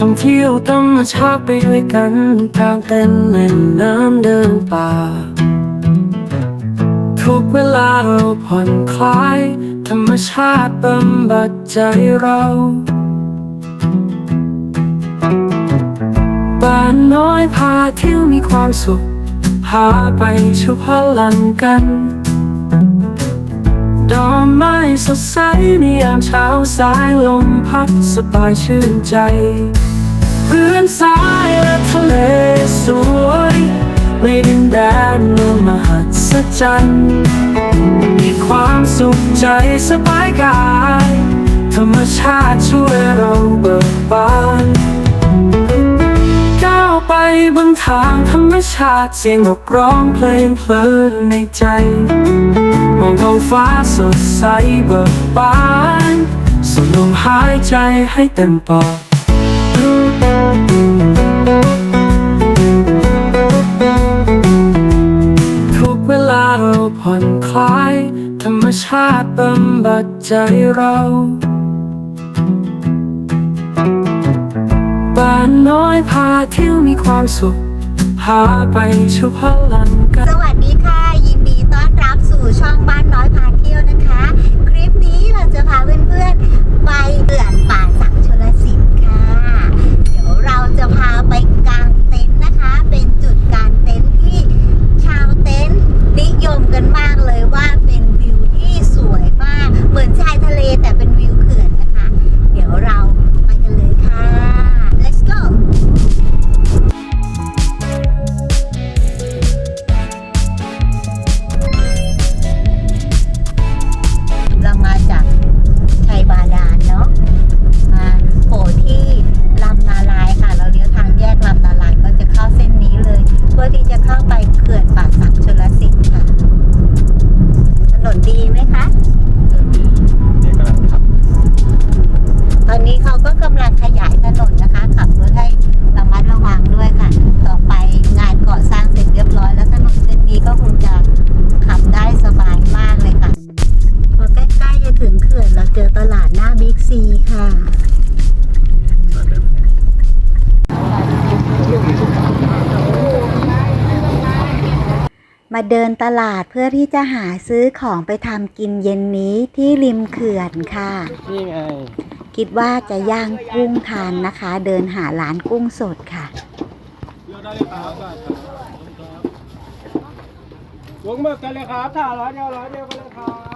ท่องเที่ยวธรรมชาติไปด้วยกันกลางเต็นท์เล่นน้ำเดินป่า ทุกเวลาเราผ่อนคลาย ธรรมชาติบำบัดใจเราบ้านน้อยพาเที่ยวมีความสุข พาไปชุพลังกันดอกไม้สดใสในยามเช้าสายลมพัดสบายชื่นใจ พื่อนสายและทะเลสวยในดินแดนเมืองมหัศจรรย์มีความสุขใจสบายกาย ธรรมชาติช่วยเราเบิกบานก้าวไปบนทางธรรมชาติเสียงนกร้องเพลงเพลินในใจ มองท้องฟ้าสดใสเบิกบานสูดลมหายใจให้เต็มปอด ทุกเวลาเราผ่อนคลาย ธรรมชาติบำบัดใจเรา บ้านน้อยพาเที่ยวมีความสุข พาไปชุพลันกัน สวัส เดินตลาดเพื่อที่จะหาซื้อของไปทำกินเย็นนี้ที่ริมเขื่อนค่ะ นี่ไง คิดว่าจะย่างกุ้งทานนะคะ เดินหาร้านกุ้งสดค่ะวงหมึกกันเลยครับถ่าร้อยเดียวร้อยเดียวกันเลยครับ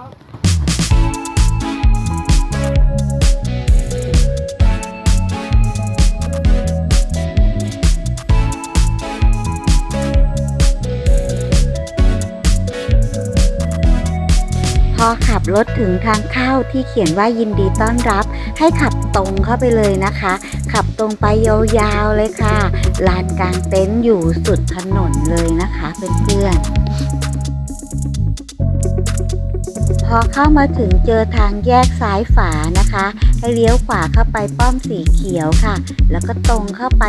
อขับรถถึงทางเข้าที่เขียนว่ายินดีต้อนรับ ให้ขับตรงเข้าไปเลยนะคะ ขับตรงไปยาวๆเลยค่ะ ลานกลางเต็นท์อยู่สุดถนนเลยนะคะเพื่อนๆ อเข้ามาถึงเจอทางแยกซ้ายฝานะคะ ให้เลี้ยวขวาเข้าไปป้อมสีเขียวค่ะ แล้วก็ตรงเข้าไป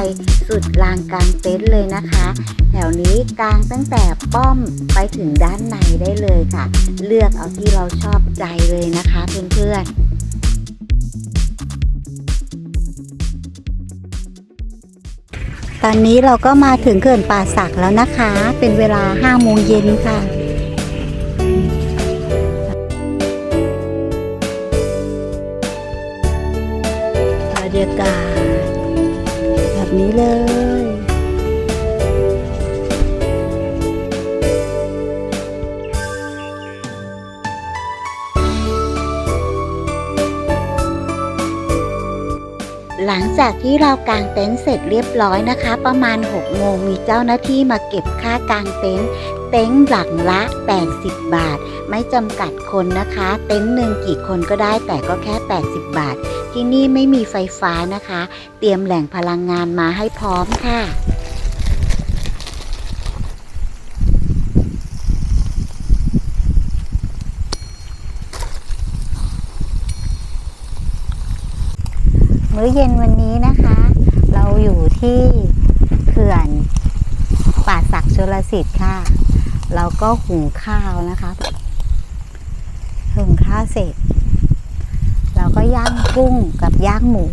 สุดลานกลางเต็นท์เลยนะคะ แถวนี้กลางตั้งแต่ป้อมไปถึงด้านในได้เลยค่ะ เลือกเอาที่เราชอบใจเลยนะคะเพื่อนๆตอนนี้เราก็มาถึงเขื่อนป่าสักแล้วนะคะ เป็นเวลา5โมงเย็นค่ะ รยากาศ แบบนี้เลยหลังจากที่เรากางเต็นท์เสร็จเรียบร้อยนะคะ ประมาณ6โมงมีเจ้าหน้าที่มาเก็บค่ากางเต็นท์ เต็นท์หลังละ 80 บาท ไม่จำกัดคนนะคะ เต็นท์หนึ่งกี่คนก็ได้แต่ก็แค่ 80 บาท ที่นี่ไม่มีไฟฟ้านะคะ เตรียมแหล่งพลังงานมาให้พร้อมค่ะมื้อเย็นวันนี้นะคะ เราอยู่ที่เขื่อนป่าศักดิ์ชลสิทธิ์ค่ะ เราก็หุงข้าวนะคะหุงข้าวเสร็จ เราก็ย่างกุ้งกับย่างหมู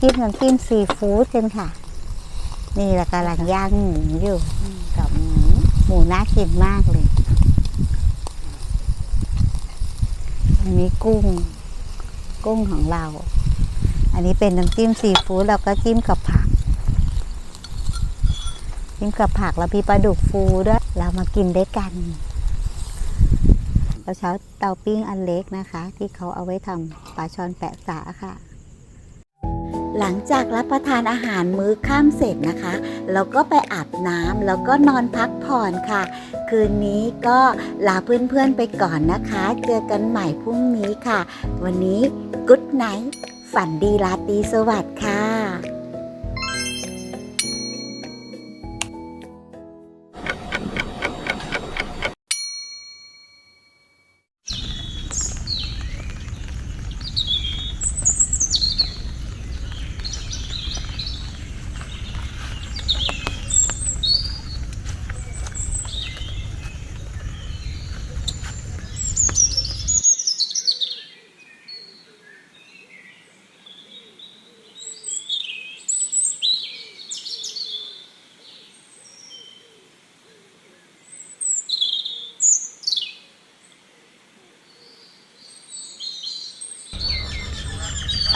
จิ้มน้ำจิ้มซีฟู้ดกันค่ะ นี่แหละกำลังย่างหมูอยู่กับหมูหมูน่ากินมากเลยอันนี้กุ้ง กุ้งของเรา อันนี้เป็นน้ำจิ้มซีฟู้ดเราก็จิ้มกับผัก จิ้มกับผักแล้วมีปลาดุกฟูด้วย มากินด้วยกันเราเช้าเตาปิ้งอันเล็กนะคะ ที่เขาเอาไว้ทำปลาช่อนแปะสาค่ะ หลังจากรับประทานอาหารมื้อค่ำเสร็จนะคะ เราก็ไปอาบน้ำแล้วก็นอนพักผ่อนค่ะ คืนนี้ก็ลาเพื่อนๆไปก่อนนะคะ เจอกันใหม่พรุ่งนี้ค่ะ วันนี้กุ๊ดไนท์ฝันดีราตรีสวัสดิ์ค่ะ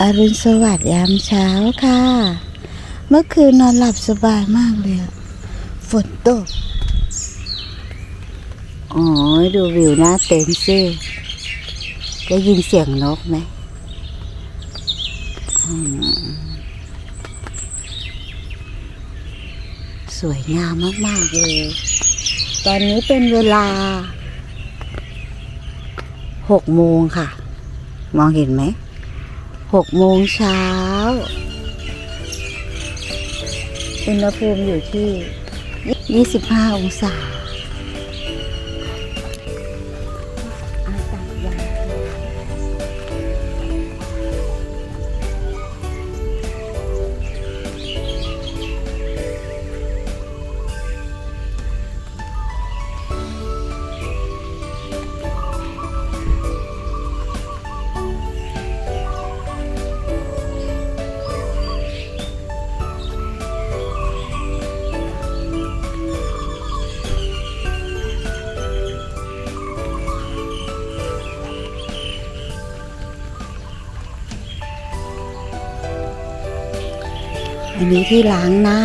อรุณสวัสดิ์ยามเช้าค่ะ เมื่อคืนนอนหลับสบายมากเลยฝนตกอ๋อดูวิวหน้าเต็นท์สิได้ยินเสียงนกไหมอืมสวยงามมาก ๆ เลย ตอนนี้เป็นเวลาหกโมงค่ะ มองเห็นไหม หกโมงเช้า อุณหภูมิอยู่ที่ 25 องศา อันนี้ที่ล้างหน้า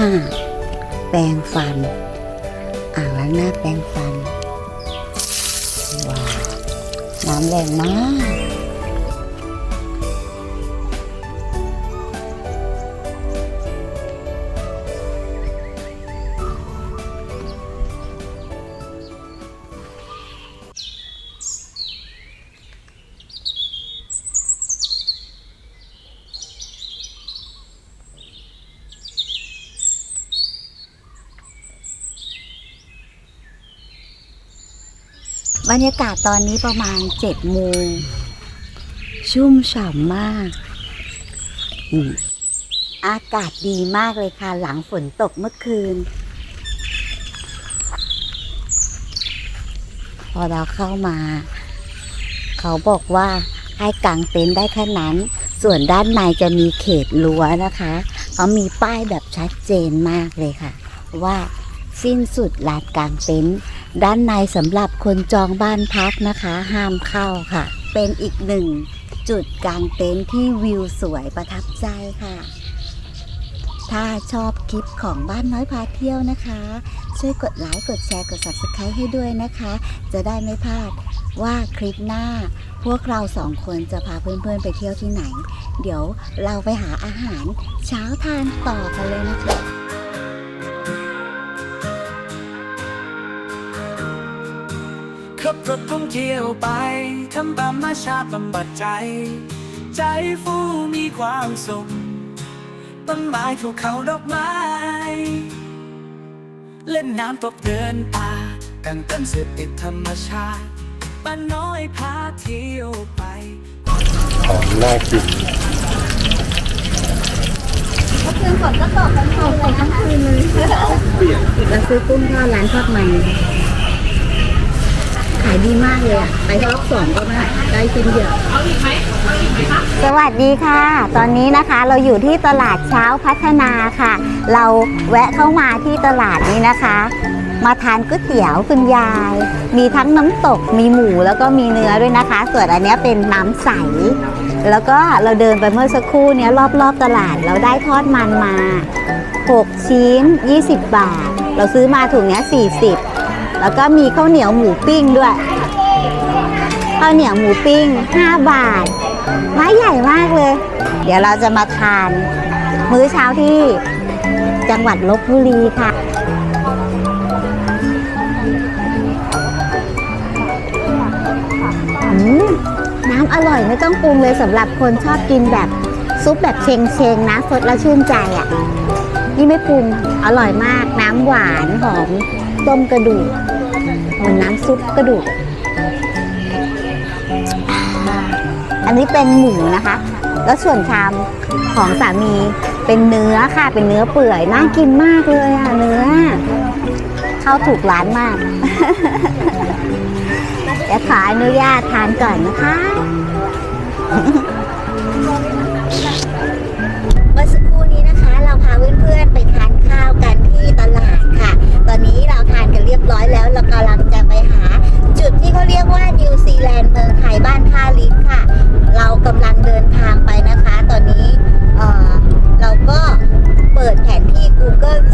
แปรงฟัน อ่างล้างหน้าแปรงฟันว้าวน้ำแรงมาก บรรยากาศตอนนี้ประมาณเจ็ดโมง ชุ่มฉ่ำมากอืมอากาศดีมากเลยค่ะ หลังฝนตกเมื่อคืน พอเราเข้ามา เขาบอกว่าให้กางเต็นท์ได้แค่นั้น ส่วนด้านในจะมีเขตรั้วนะคะ เขามีป้ายแบบชัดเจนมากเลยค่ะ ว่าสิ้นสุดลานกางเต็นท์ ด้านในสำหรับคนจองบ้านพักนะคะ ห้ามเข้าค่ะ เป็นอีกหนึ่งจุดกางเต็นท์ที่วิวสวยประทับใจค่ะ ถ้าชอบคลิปของบ้านน้อยพาเที่ยวนะคะ ช่วยกดไลค์กดแชร์กด subscribe ให้ด้วยนะคะ จะได้ไม่พลาดว่าคลิปหน้า พวกเราสองคนจะพาเพื่อนๆไปเที่ยวที่ไหน เดี๋ยวเราไปหาอาหารเช้าทานต่อกันเลยนะคะ ขับรถท่องเที่ยวไปทำธรรมชาติบำบัดใจ ใจฟูมีความสุขต้นไม้ภูเขาดอกไม้ เล่นน้ำตกเดินป่ากันเต้นเสพติดธรรมชาติบ้านน้อยพาเที่ยวไปของน่ากินคืนฝนก็ตกทั้งคืนเลยทั้งคืนเลยเราซื้อกุ้งทอดร้านทอดมัน ขายดีมากเลยอะ ไปรอบสองก็ไม่ได้กินเยอะสวัสดีค่ะ ตอนนี้นะคะเราอยู่ที่ตลาดเช้าพัฒนาค่ะ เราแวะเข้ามาที่ตลาดนี้นะคะ มาทานก๋วยเตี๋ยวคุณยาย มีทั้งน้ำตกมีหมูแล้วก็มีเนื้อด้วยนะคะ ส่วนอันนี้เป็นน้ำใส แล้วก็เราเดินไปเมื่อสักครู่เนี้ยรอบๆตลาดเราได้ทอดมันมา 6 ชิ้น 20 บาท เราซื้อมาถุงเนี้ย40 แล้วก็มีข้าวเหนียวหมูปิ้งด้วยข้าวเหนียวหมูปิ้ง 5 บาทไม้ใหญ่มากเลย เดี๋ยวเราจะมาทาน มื้อเช้าที่จังหวัดลบบุรีค่ะ น้ำอร่อยไม่ต้องปรุงเลยสำหรับคนชอบกินแบบซุปแบบเชงเชงๆนะสดแล้วชื่นใจอะ นี่ไม่ปรุงอร่อยมากน้ำหวานหอมต้มกระดูก เหมือนน้ำซุปกระดูก อันนี้เป็นหมูนะคะ แล้วส่วนชามของสามีเป็นเนื้อค่ะ เป็นเนื้อเปื่อยน่ากินมากเลยอะ เนื้อ เข้าถูกร้านมากเดี๋ยวขออนุญาตทานก่อนนะคะ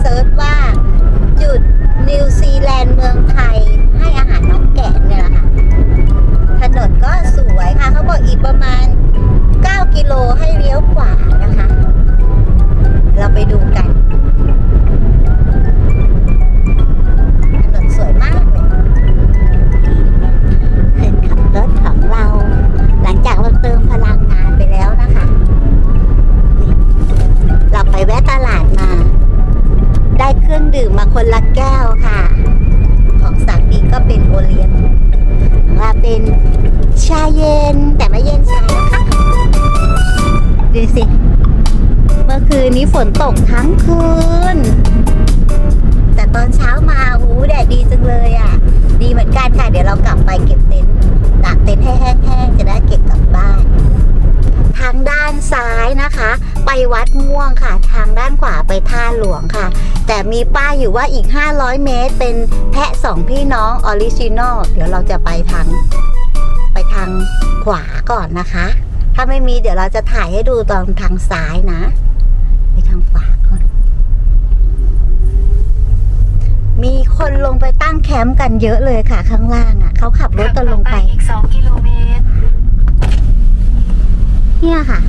เซิร์ชว่า จุดนิวซีานขวาไปท่าหลวงค่ะ แต่มีป้ายอยู่ว่าอีก 500 เมตร เป็นแพะสองพี่น้องออริจินอลเดี๋ยวเราจะไปทางไปทางขวาก่อนนะคะ ถ้าไม่มีเดี๋ยวเราจะถ่ายให้ดูตอนทางซ้ายนะ ไปทางขวาก่อน มีคนลงไปตั้งแคมป์กันเยอะเลยค่ะ ข้างล่างอะ เขาขับรถกันลงไปอีก2กิโลเมตรเนี่ยค่ะ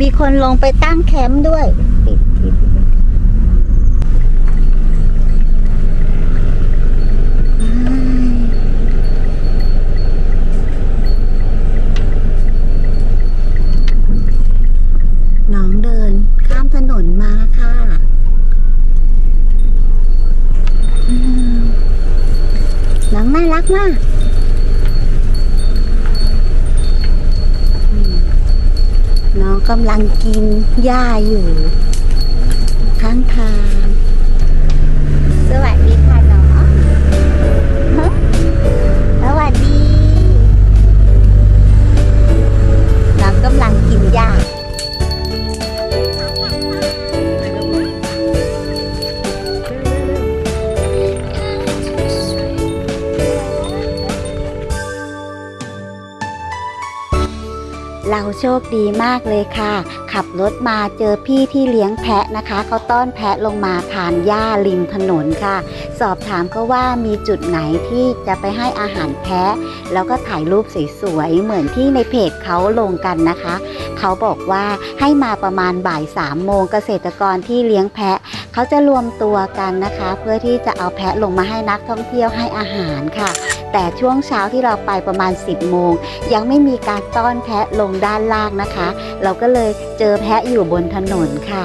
มีคนลงไปตั้งแคมป์ด้วยปิดปิดปิดอืมน้องเดินข้ามถนนมาค่ะอืมน้องน่ารักมาก กำลังกินหญ้าอยู่ ข้างทาง โชคดีมากเลยค่ะ ขับรถมาเจอพี่ที่เลี้ยงแพะนะคะ เขาต้อนแพะลงมาทานหญ้าริมถนนค่ะ สอบถามเขาว่ามีจุดไหนที่จะไปให้อาหารแพะ แล้วก็ถ่ายรูปสวยๆเหมือนที่ในเพจเขาลงกันนะคะ เขาบอกว่าให้มาประมาณบ่ายสามโมงเกษตรกรที่เลี้ยงแพะ เขาจะรวมตัวกันนะคะ เพื่อที่จะเอาแพะลงมาให้นักท่องเที่ยวให้อาหารค่ะ แต่ช่วงเช้าที่เราไปประมาณ 10 โมง ยังไม่มีการต้อนแพะลงด้านล่างนะคะ เราก็เลยเจอแพะอยู่บนถนนค่ะ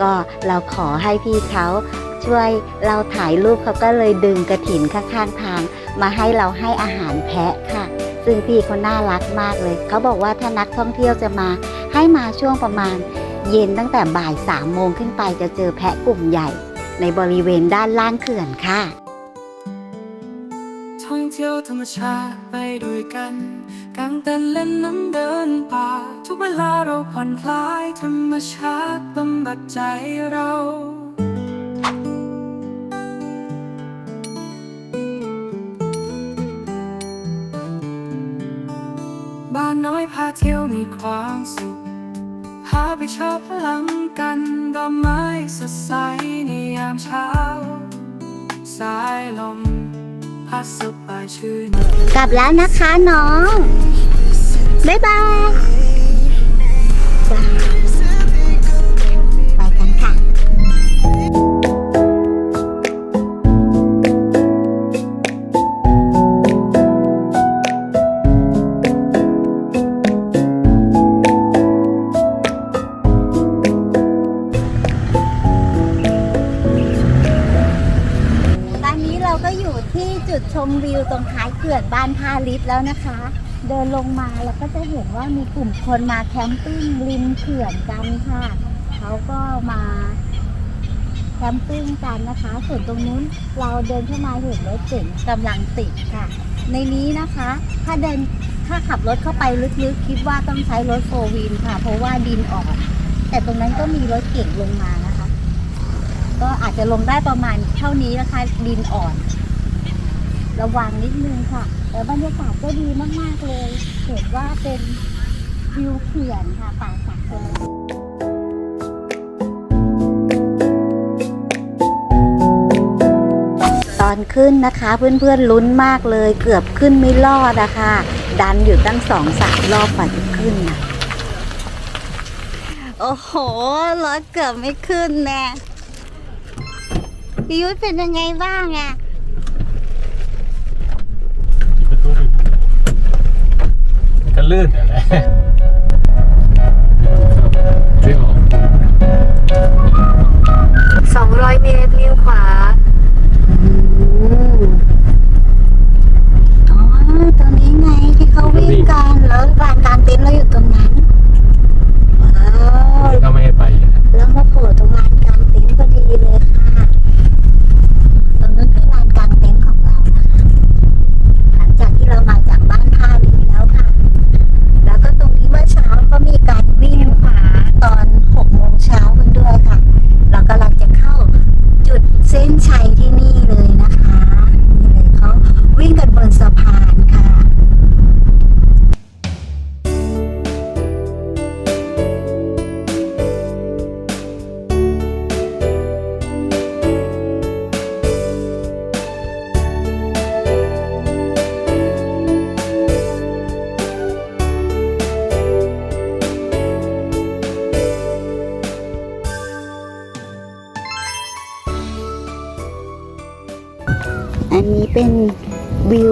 ก็เราขอให้พี่เขาช่วยเราถ่ายรูปเขาก็เลยดึงกระถินข้างๆทาง มาให้เราให้อาหารแพะค่ะ ซึ่งพี่เขาน่ารักมากเลย เขาบอกว่าถ้านักท่องเที่ยวจะมาให้มาช่วงประมาณ เย็นตั้งแต่บ่ายสามโมงขึ้นไปจะเจอแพะกลุ่มใหญ่ ในบริเวณด้านล่างเขื่อนค่ะท่องเที่ยวธรรมชาติไปด้วยกันกางเต็นเล่นน้ำเดินป่า ทุกเวลาเราผ่อนคลายธรรมชาติบำบัดใจเราบ้านน้อยพาเที่ยวมีความสุข พาไปชอบพลังกันดอกไม้สดใสในยามเช้า สายลมพัดสบายชื่นกลับแล้วนะคะน้อง บ๊ายบาย แล้วนะคะ เดินลงมาเราก็จะเห็นว่ามีกลุ่มคนมาแคมปิ้งริมเขื่อนกันค่ะ เขาก็มาแคมปิ้งกันนะคะ ส่วนตรงนู้นเราเดินเข้ามาเห็นรถเก๋งกำลังติดค่ะ ในนี้นะคะ ถ้าเดินถ้าขับรถเข้าไปลึกๆ คิดว่าต้องใช้รถโฟร์วินค่ะ เพราะว่าดินออก แต่ตรงนั้นก็มีรถเก๋งลงมานะคะ ก็อาจจะลงได้ประมาณเท่านี้นะคะ ดินอ่อน ระวังนิดนึงค่ะ แต่บรรยากาศก็ดีมาก ๆ เลย เห็นว่าเป็นวิวเขื่อนค่ะป่าสักเลยตอนขึ้นนะคะเพื่อนๆลุ้นมากเลย เกือบขึ้นไม่รอดอะค่ะดันอยู่ตั้งสองสามรอบกว่าจะขึ้นนะโอ้โหรถเกือบไม่ขึ้นแน่พี่ยุทธเป็นยังไงบ้างอะตูปิดมัน ก็ลื่นแหละช่วยออก200เมตรเลี้ยวขวา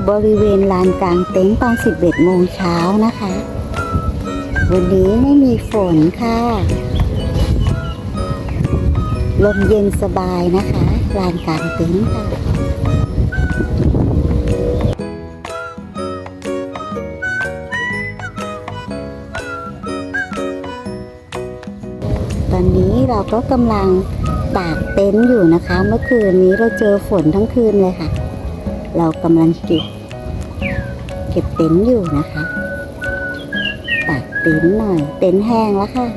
บริเวณลานกลางเต็นท์ตอน 11 โมงเช้านะคะ วันนี้ไม่มีฝนค่ะ ลมเย็นสบายนะคะ ลานกลางเต็นท์ค่ะตอนนี้เราก็กำลังตากเต็นท์อยู่นะคะ เมื่อคืนนี้เราเจอฝนทั้งคืนเลยค่ะ เรากำลังเก็บ เก็บเต็นท์อยู่นะคะตากเต็นท์หน่อย เต็นท์แห้งแล้วค่ะ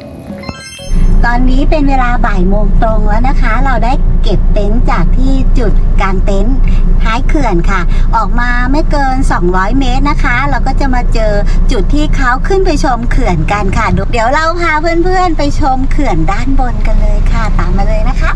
ตอนนี้เป็นเวลาบ่ายโมงตรงแล้วนะคะ เราได้เก็บเต็นท์จากที่จุดกลางเต็นท์ท้ายเขื่อนค่ะ ออกมาไม่เกิน 200 เมตรนะคะ เราก็จะมาเจอจุดที่เขาขึ้นไปชมเขื่อนกันค่ะ เดี๋ยวเราพาเพื่อนๆไปชมเขื่อนด้านบนกันเลยค่ะ ตามมาเลยนะคะ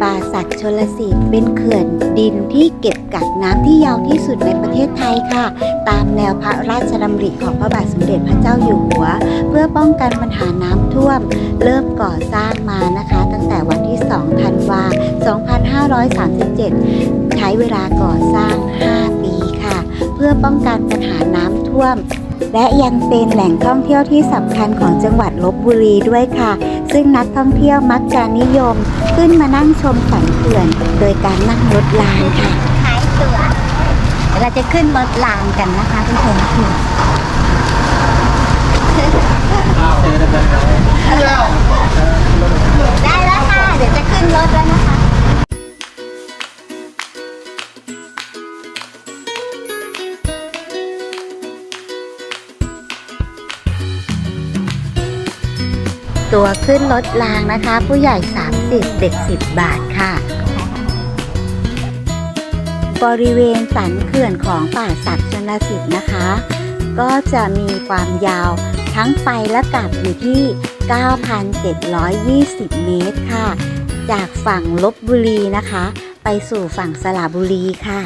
ป่าสักชลสิทธิ์เป็นเขื่อนดินที่เก็บกักน้ำที่ยาวที่สุดในประเทศไทยค่ะ ตามแนวพระราชดำริของพระบาทสมเด็จพระเจ้าอยู่หัว เพื่อป้องกันปัญหาน้ำท่วม เริ่มก่อสร้างมานะคะ ตั้งแต่วันที่ 2 ธันวา 2537 ใช้เวลาก่อสร้าง 5 ปีค่ะ เพื่อป้องกันปัญหาน้ำท่วม และยังเป็นแหล่งท่องเที่ยวที่สำคัญของจังหวัดลบบุรีด้วยค่ะ ซึ่งนักท่องเที่ยวมักจะนิยม ขึ้นมานั่งชมสันเขื่อน โดยการนั่งรถรางค่ะหายตัวเราจะขึ้นรถรางกันนะคะทุกคนได้แล้วค่ะ เดี๋ยวจะขึ้นรถแล้ว ตัวขึ้นรถรางนะคะ ผู้ใหญ่ 30 เด็ก 10 บาทค่ะ บริเวณสันเขื่อนของป่าศักดิ์ชนสิทธิ์นะคะ ก็จะมีความยาวทั้งไปและกลับอยู่ที่ 9,720 เมตรค่ะ จากฝั่งลบบุรีนะคะ ไปสู่ฝั่งสระบุรีค่ะ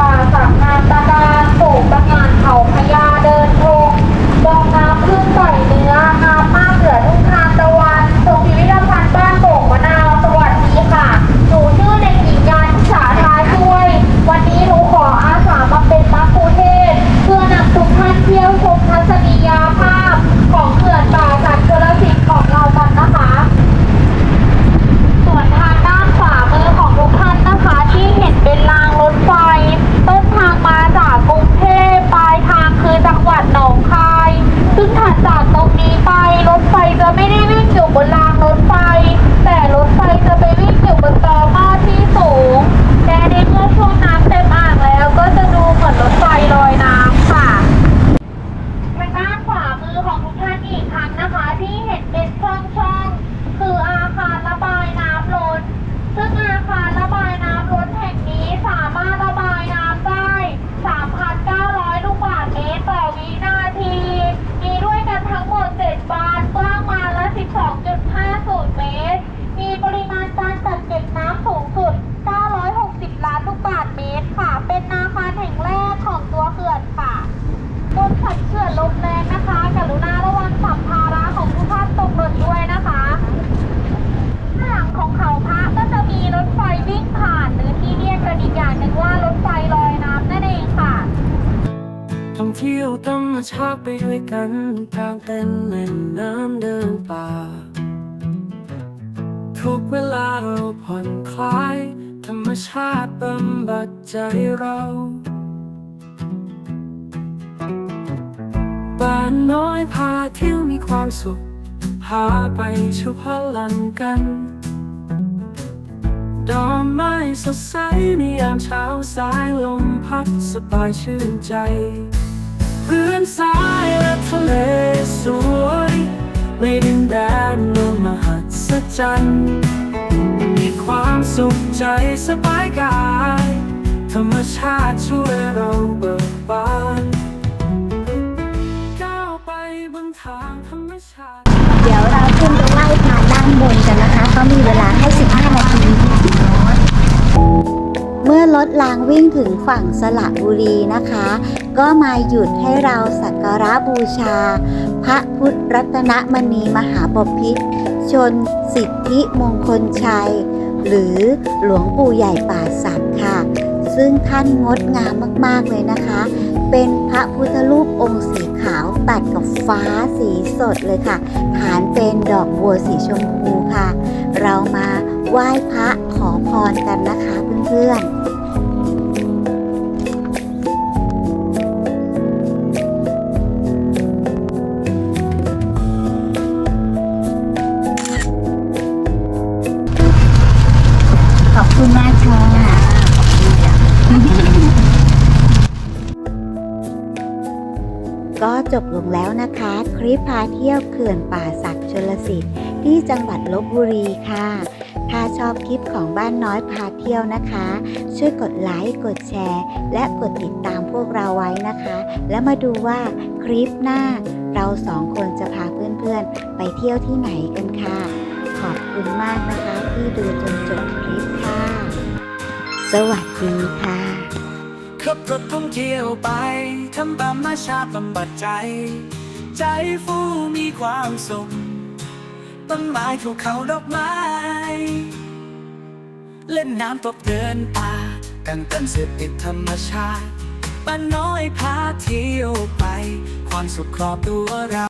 ป่าสักงานตะการปลูกตะงานเขาพญาเดินทงมองน้ำขึ้นใส่เนื้องามมากเหลือทุงทานตะวันชมพิพิธภัณฑ์บ้านโป่งมะนาว สวัสดีค่ะ หนูชื่อเด็กหญิงยันสาทาช่วย วันนี้หนูขออาสามาเป็นมัคคุเทศก์เพื่อนำทุกท่านเที่ยวชมทัศนียภาพ ของเขื่อนป่าสักชลสิทธิ์ของเรากันนะคะ ส่วนทางด้านขวามือของทุกท่านนะคะ ที่เห็นเป็นรางรถไฟ ต้นทางมาจากกรุงเทพปลายทางคือจังหวัดหนองคาย ซึ่งถัดจากตรงนี้ไปรถไฟจะไม่ได้วิ่งอยู่บนรางรถไฟ แต่รถไฟจะไปวิ่งอยู่บนตอหม้อที่สูงและในเมื่อช่วงน้ำเต็มอ่างแล้ว ก็จะดูเหมือนรถไฟลอยน้ำค่ะ ทางด้านขวามือของทุกท่านอีกครั้งนะคะ ที่เห็นเป็นช่องช่องๆคืออาคารระบายน้ำล้น ซึ่งอาคารระบายน้ำล้นแห่งนี้สามารถระบายน้ำได้ 3,900 ลูกบาศก์เมตรต่อวินาที มีด้วยกันทั้งหมด 7 บานกว้างบานละ 12.50 เมตร มีปริมาณการจัดเก็บน้ำสูงสุด 960 ล้านลูกบาศก์เมตรค่ะ เป็นอาคารแห่งแรกของตัวเขื่อนค่ะ บนสันเขื่อนลมแรงนะคะ กรุณาระวังสัมภาระของทุกท่านตกหล่นด้วยนะคะข้างหลังของเขาพระก็จะมีรถไฟวิ่งผ่าน หรือที่เรียกกันอีกอย่างหนึ่งว่ารถไฟลอยน้ำนั่นเองค่ะ ท่อง เที่ยวธรรมชาติไปด้วยกันกลางเต็นท์เล่นน้ำเดินป่า ทุกเวลาเราผ่อนคลาย ธรรมชาติบำบัดใจเราบ้านน้อยพาเที่ยวมีความสุข พาไปชุพลังกันดอกไม้สดใสในยามเช้าสายลมพัดสบายชื่นใจ พื่อนสายและทะเลสวยในดินแดนโลกมหัศจรรย์มีความสุขใจสบายกาย ธรรมชาติช่วยเราเบิกบานก้าวไปบนทางธรรมชาติ เดี๋ยวเราขึ้นไปไล่พาด้านบนกันนะคะเขามีเวลาให้ เมื่อรถรางวิ่งถึงฝั่งสระบุรีนะคะ ก็มาหยุดให้เราสักการะบูชา พระพุทธรัตนมณีมหาบพิตรชนสิทธิมงคลชัย หรือหลวงปู่ใหญ่ป่าสักค่ะ ซึ่งท่านงดงามมากๆเลยนะคะ เป็นพระพุทธรูปองค์สีขาวตัดกับฟ้าสีสดเลยค่ะ ฐานเป็นดอกบัวสีชมพูค่ะ เรามาไหว้พระ อพรกันนะคะเพื่อนๆขอบคุณมากค่ะก็จบลงแล้วนะคะ คลิปพาเที่ยวเขื่อนป่าศักดิ์ชลสิทธิ์ที่จังหวัดลบบุรีค่ะ ถ้าชอบคลิปของบ้านน้อยพาเที่ยวนะคะ ช่วยกดไลค์ กดแชร์ และกดติดตามพวกเราไว้นะคะ แล้วมาดูว่าคลิปหน้าเราสองคนจะพาเพื่อนๆ ไปเที่ยวที่ไหนกันค่ะ ขอบคุณมากนะคะ ที่ดูจนจบคลิปค่ะ สวัสดีค่ะขับรถท่องเที่ยวไปทำธรรมชาบำบัดใจ ใจฟูมีความสุข ต้นไม้ภูเขาดอกไม้ เล่นน้ำตบเดินป่ากันกันเสพติดธรรมชาติบ้านน้อยพาเที่ยวไป ความสุขครอบตัวเรา